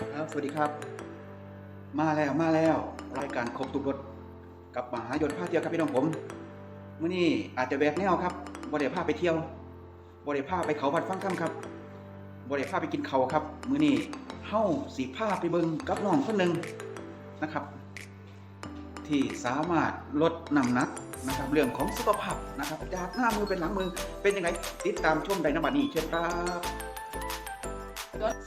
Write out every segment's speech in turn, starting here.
ครับ สวัสดีครับ มาแล้วมาแล้ว รายการครบทุกรถกับมหายนต์พาเที่ยวครับพี่น้องผมเมื้อนี้อาจจะแบกแนวครับบ่ได้พาไปเที่ยวบ่ได้พาไปเขาวัดฟังคำครับบ่ได้พาไปกินเขาครับเมื้อนี้เฮาสิพาไปเบิงกับน้องคนหนึ่งนะครับ ที่สามารถลดน้ำหนักนะครับเรื่องของสุขภาพนะครับจากหน้ามือเป็นหลังมือเป็นยังไงติดตามชมได้นบัดนี้เชิญครับ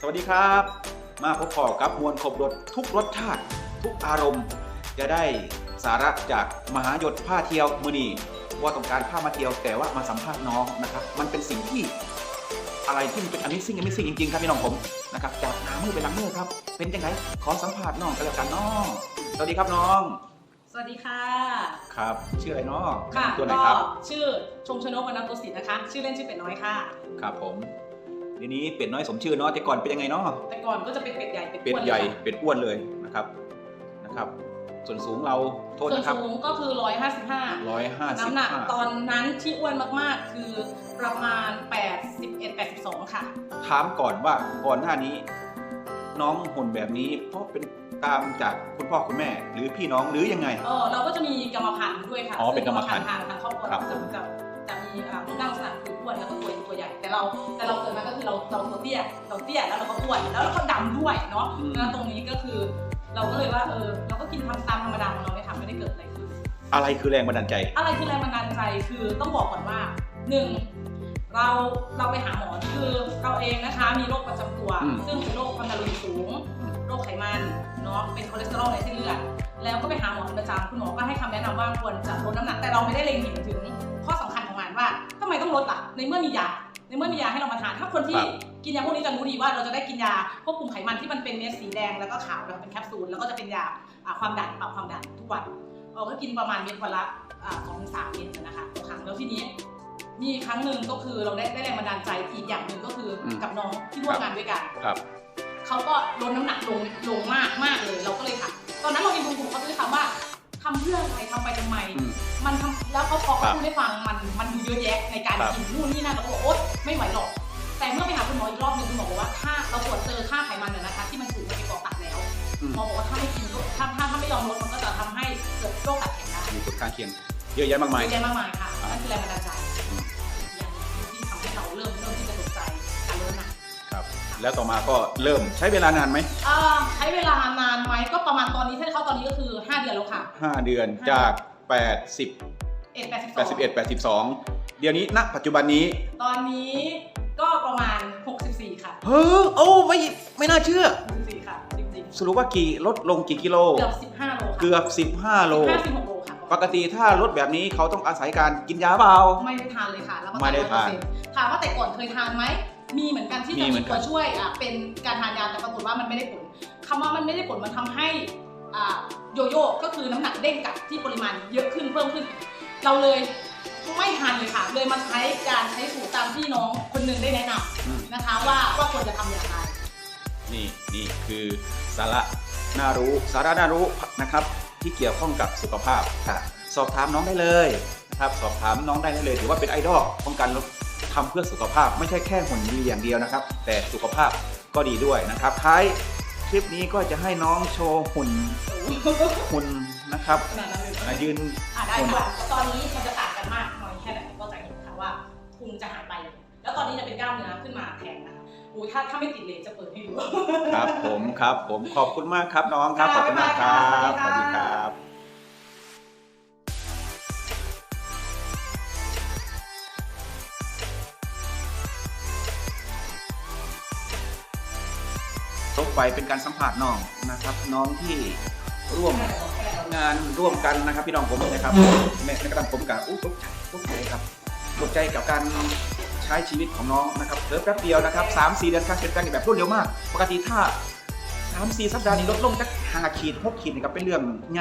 สวัสดีครับ มาพบขอกับมวลครบรถทุกรสชาติ ทุกอารมณ์ จะได้สาระจากมหายศผ้าเที่ยวมือนีว่าต้องการผ้ามาเที่ยวแต่ว่ามาสัมภาษณ์น้องนะครับ มันเป็นสิ่งที่อะไรที่มันเป็นอันนี้สิ่งอันนี้สิ่งจริงๆ ครับพี่น้องผมนะครับจากหน้ามือไปหลังมือครับ เป็นยังไงขอสัมภาษณ์น้องกันแล้วกันน้องสวัสดีครับน้อง สวัสดีค่ะครับชื่ออะไรน้องค่ะตัวไหนก็ครับ ชื่อชมชนกวรรณโกสิทธิ์นะคะ ชื่อเล่นชื่อเป็ดน้อยค่ะ ครับผม ทีนี้เป็ดน้อยสมชื่อเนาะแต่ก่อนเป็นยังไงเนาะแต่ก่อนก็จะเป็นเป็ดใหญ่เป็ดเป็ดอ้วนใหญ่เลยค่ะเป็ดอ้วนเลยนะครับนะครับ ส่วนสูงเราโทษส่วนนะครับสูงก็คือ 155 ร้อยห้าสิบน้ำหนักตอนนั้นที่อ้วนมากๆ คือประมาณ 81 82 ค่ะ ถามก่อนว่าก่อนหน้านี้ น้องหุ่นแบบนี้เพราะเป็นตามจากคุณพ่อคุณแม่ หรือพี่น้องหรือยังไง เออเราก็จะมีกรรมพันธุ์ด้วยค่ะอ๋อเป็นกรรมพันธุ์ซึ่งทางทางครอบครัวครัเราบจะจะจะมีอ่ารูปร่างลักษณะคืออ้วนแล้วก็ตัว ตัวใหญ่ แต่เราแต่เราเกิดมาก็คือเราเราตัวเตี้ยเราเตี้ยแล้วเราก็อ้วนแล้วเราก็ดำด้วยเนาะอืมแล้วตรงนี้ก็คือ เราก็เลยว่าเออเราก็กินทำตามธรรมดาของเราเลยค่ะไม่ได้เกิดอะไรขึ้นอะไรคือแรงบันดาลใจ อะไรคือแรงบันดาลใจคือต้องบอกก่อนว่าหนึ่งเราเราไปหาหมอคือเราเองนะคะมีโรคประจำตัวอืมซึ่งเป็นโรคความดันโลหิตสูงโรคไขมันเนาะเป็นคอเลสเตอรอลในเส้นเลือดแล้วก็ไปหาหมอเป็นประจำคุณหมอก็ให้คำแนะนำว่าควรจะลดน้ำหนักแต่เราไม่ได้เล็งเห็นถึงข้อสำคัญของมันว่าทำไม ต้องลดล่ะ ในเมื่อมียา ในเมื่อมียาให้เรามาทาน ถ้าคนที่ครับกินยาพวกนี้จะรู้ดีว่าเราจะได้กินยาควบคุมไขมันที่มันเป็นเม็ดสีแดงแล้วก็ขาวแล้วก็เป็นแคปซูลแล้วก็จะเป็นยาอ่าความดันปรับความดันทุกวันเราก็กินประมาณเม็ดวันละอ่าสองถึงสามเม็ดนะคะต่อครั้งแล้วทีนี้มีครั้งหนึ่งก็คือเราได้ได้แรงบันดาลใจอีกอย่างหนึ่งก็คืออมกับน้องที่ร่วมงานด้วยกันครับเขาก็ลดน้ำหนักลงลงมากมากเลย เราก็เลยถามตอนนั้นเราเองคุณครูเขาเลยถามว่า ทำเพื่ออะไรทำไปทำไมอืมมันทำแล้วเขาพอครัเขาบพูดให้ฟังมันมันดูเยอะแยะในการครับกินนู่นนี่นั่นเราก็บอกโอ๊ยไม่ไหวหรอก แต่เมื่อไปหาคุณหมออีกรอบหนึงคุณหมอบอกว่าถ้าเราตรวจเจอค่าไขมันเนี่ยนะคะ ที่มันสูงกว่าที่ปอดตับแล้วอืมหมอบอกว่าถ้าไม่กินก็ถ้าถ้าถ้าไม่ยอมลดมันก็จะทำให้เกิดโรคตับแข็งได้มีผลข้างเคียงเยอะแยะมากมายเยอะแยะมากมายค่ะครับนั่นคือแรงบันดาลใจ แล้วต่อมาก็เริ่มใช้เวลานานไหมอ่าใช้เวลานานไหมก็ประมาณตอนนี้ถ้าเข้าตอนนี้ก็คือ 5 เดือนแล้วค่ะห้าเดือนจาก 80 เอ็ดแปดสิบสอง81 82 เดี๋ยวนี้ณปัจจุบันนี้ ตอนนี้ก็ประมาณ 64 ค่ะเฮ้อโอ้ไม่ไม่น่าเชื่อ 64ค่ะจริงสรุปว่ากี่ลดลงกี่กิโล ๆเกือบ15โลค่ะเกือบ 15 โล15 16โลค่ะปกติถ้าลดแบบนี้เขาต้องอาศัยการกินยาเปล่า ไม่ได้ทานเลยค่ะแล้วก็ไม่ได้ทาน 100%ถามว่าแต่ก่อนเคยทานไหม มีเหมือนกันที่มีจะเหมืมีอนกัน ตัวช่วยอะเป็นการทานยาแต่ปรากฏว่ามันไม่ได้ผลคำว่ามันไม่ได้ผลมันทำให้อ่าโยโย่ก็คือน้ำหนักเด้งกลับที่ปริมาณเยอะขึ้นเพิ่มขึ้น เราเลยไม่ทานเลยค่ะ เลยมาใช้การใช้สูตรตามที่น้องคนหนึ่งได้แนะนอืมำนะคะ ว่าว่าควรจะทำอย่างไร นี่นี่คือสาระน่ารู้สาระน่ารู้นะครับ ที่เกี่ยวข้องกับสุขภาพค่ะสอบถามน้องได้เลยนะครับ สอบถามน้องได้เลย ถือว่าเป็นไอดอลของการ ทำเพื่อสุขภาพไม่ใช่แค่หุ่นดีอย่างเดียวนะครับ แต่สุขภาพก็ดีด้วยนะครับท้ายคลิปนี้ก็จะให้น้องโชว์หุ่นหุ่นนะครับขนาดนั้นเลยอะยืนอะได้ค่ะตอนนี้มันจะต่างกันมากน้อยแค่ไหนก็จะเห็นค่ะว่าพุงจะหายไป แล้วตอนนี้จะเป็นกล้ามเนื้อขึ้นมาแทนนะคะอุ้ยถ้าถ้าไม่ติดเลนจะเปิดให้ดูครับผมครับ ผมขอบคุณมากครับน้องครับขอบคุณมากครับบ๊ายสบายค่ะวัสดีครับ ต่อไปเป็นการสัมผัสน้องนะครับ น้องที่ร่วมงานร่วมกันนะครับ พี่น้องผมนะครับแม่ในกระทั่งผมกับอุ๊ตกใจตกใจครับตกใจกับการใช้ชีวิตของน้องนะครับเพิ่แป๊บเดียวนะครับสามสี่เดือนการเปลี่ยนแปลงแบบรวดเร็วมาก ปกติถ้าสามสี่สัปดาห์นี้ลดลงจากห้าขีดหกขีดนี่ครับเป็นเรื่องไง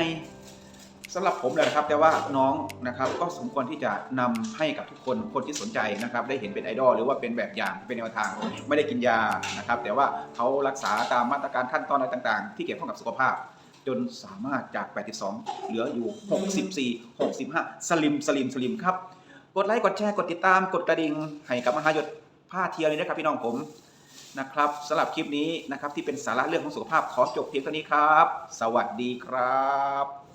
สำหรับผมเลยนะครับ แต่ว่าน้องนะครับก็สมควรที่จะนำให้กับทุกคนคนที่สนใจนะครับ ได้เห็นเป็นไอดอลหรือว่าเป็นแบบอย่างเป็นแนวทาง ไม่ได้กินยานะครับ แต่ว่าเขารักษาตามมาตรการขั้นตอนอะไรต่างๆ ที่เกี่ยวข้องกับสุขภาพ จนสามารถจาก 82 เหลืออยู่ 64 65 สลิมสลิมสลิมครับ กดไลค์กดแชร์กดติดตามกดกระดิ่งให้กับมหายศผ้าเทียวนี้นะครับพี่น้องผมนะครับสำหรับคลิปนี้นะครับที่เป็นสาระเรื่องของสุขภาพขอจบเพียงเท่านี้ครับ สวัสดีครับ